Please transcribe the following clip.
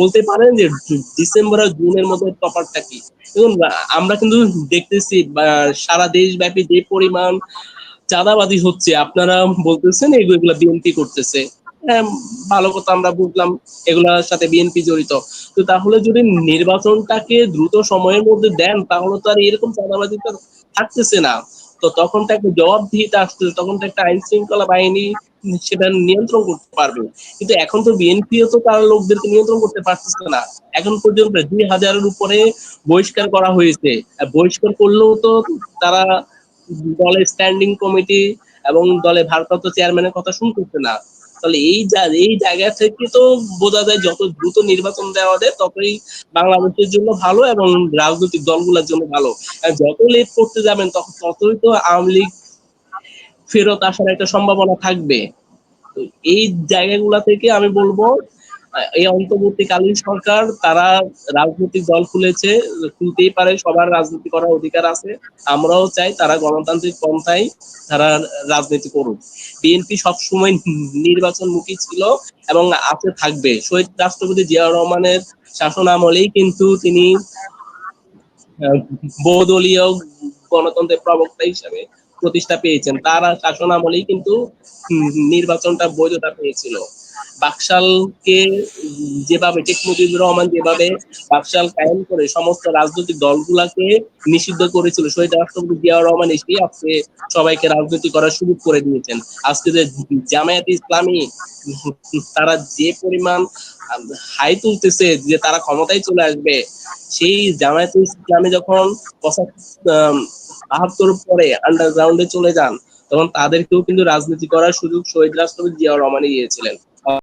বলতে পারেন যে ডিসেম্বর আর জুনের মধ্যে তফাৎটা কি? দেখুন, আমরা কিন্তু দেখতেছি সারা দেশব্যাপী যে পরিমাণ চাঁদাবাজি হচ্ছে, আপনারা বলতেছেন এগুলো বিএনপি করতেছে। হ্যাঁ ভালো কথা আমরা বুঝলাম, এগুলোর সাথে বিএনপি জড়িত। তো তাহলে যদি নির্বাচনটাকে দ্রুত সময়ের মধ্যে দেন, তাহলে তো আর এরকম চাঁদাবাজি তো থাকতেছে না। তো তখন তো একটা জবাবদিহিতা আসতেছে, তখন তো একটা আইন শৃঙ্খলা বাহিনী সেটা নিয়ন্ত্রণ করতে পারবে। কিন্তু এখন তো বিএনপিও তো তার লোকদেরকে নিয়ন্ত্রণ করতে পারতেছে না। এখন পর্যন্ত দুই হাজারের উপরে বহিষ্কার করা হয়েছে। বহিষ্কার করলেও তো তারা দলের স্ট্যান্ডিং কমিটি এবং দলের ভারপ্রাপ্ত চেয়ারম্যানের কথা শুনতেছে না। তাহলে এই এই জায়গা থেকে তো বোঝা যায় যত দ্রুত নির্বাচন দেওয়া যায়, ততই বাংলাদেশের জন্য ভালো এবং রাজনৈতিক দলগুলোর জন্য ভালো। যত লেট করতে যাবেন তখন ততই তো আওয়ামী লীগ ফেরত আসার একটা সম্ভাবনা থাকবে। এই জায়গাগুলা থেকে আমি বলব এই অন্তর্বর্তীকালীন সরকার, তারা রাজনৈতিক দল খুলেছে, খুলতেই পারে, সবার রাজনীতি করার অধিকার আছে। আমরাও চাই তারা গণতান্ত্রিক পন্থায় তারা রাজনীতি করুক। বিএনপি সবসময় নির্বাচনমুখী ছিল এবং আছে, থাকবে। শহীদ রাষ্ট্রপতি জিয়াউর রহমানের শাসন আমলেই কিন্তু তিনি বহুদলীয় গণতন্ত্রের প্রবক্তা হিসাবে প্রতিষ্ঠা পেয়েছেন। তার শাসন আমলেই কিন্তু নির্বাচনটা বৈধতা পেয়েছিল। বাকশালকে যেভাবে শেখ মুজিবুর রহমান যেভাবে বাকশাল কায়েম করে সমস্ত রাজনৈতিক দলগুলাকে নিষিদ্ধ করেছিল, শহীদ রাষ্ট্রপতি জিয়াউর রহমান এসে আজকে সবাইকে রাজনীতি করার সুযোগ করে দিয়েছেন। আজকে যে জামায়াত ইসলামী, তারা যে পরিমাণ হাই তুলতেছে যে তারা ক্ষমতায় চলে আসবে, সেই জামায়াত ইসলামী যখন বাহাত্তর পরে আন্ডারগ্রাউন্ডে চলে যান, তখন তাদেরকেও কিন্তু রাজনীতি করার সুযোগ শহীদ রাষ্ট্রপতি জিয়াউর রহমানই দিয়েছিলেন।